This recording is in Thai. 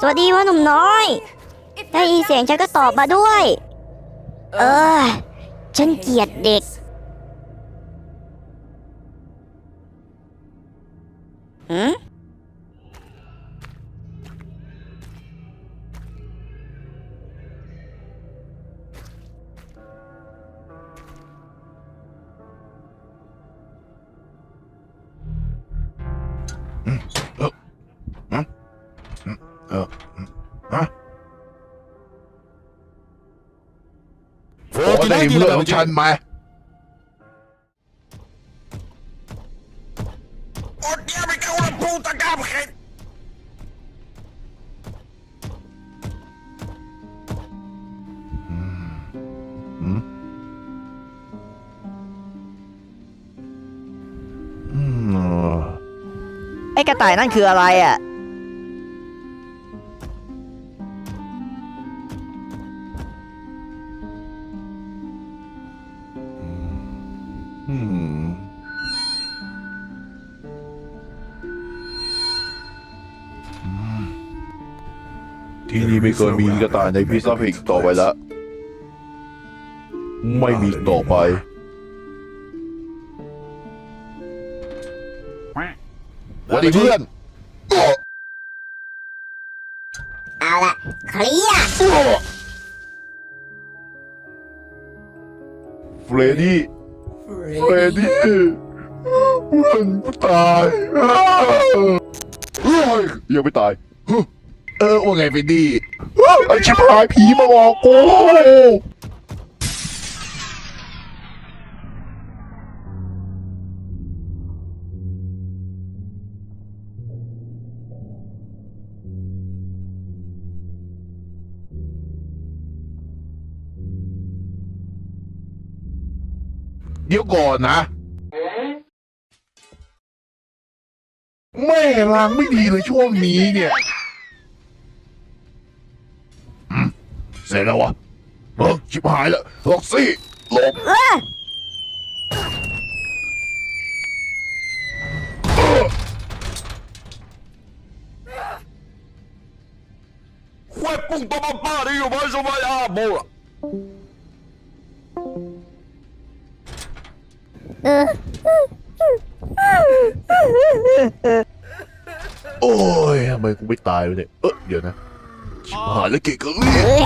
สวัสดีว่าหนุ่มน้อย ได้ยินเสียงฉันก็ตอบมาด้วย เออ ฉันเกลียดเด็ก หืมอ ฮะโฟร์ได้ที่เพื่เรื่ออนงขขอองงฉัฉันนไหม Oddiamo che una puta capre! อืมเออไอ้กระต่ายนั่นคืออะไรอะ อืมที่นี่ไม่เคยมีกระต่ายในพิซซ่าพิกต่อไปแล้วไม่มีต่อไป วันนี้เพื่อน เอาละเคลียร์เฟรดดี้ เฟรดดี้มันตายเฮ้ยยังไม่ตาย เออว่าไงเฟรดดี้ไอชิบหายผีมาบอกกู เดี๋ยวก่อนนะ แม่ลางไม่ดีเลยช่วงนี้เนี่ยอืมเสร็จแล้ววะเออชิบหายแล้วล็อกซี่หลบเออ Fue punto papà, io voglio mai a bola! โโอ้ยทำไมกูไม่ตายวะเนี่ย เออเดี๋ยวนะชิบหายแล้วเกะกะเลี่ยเฮ้ย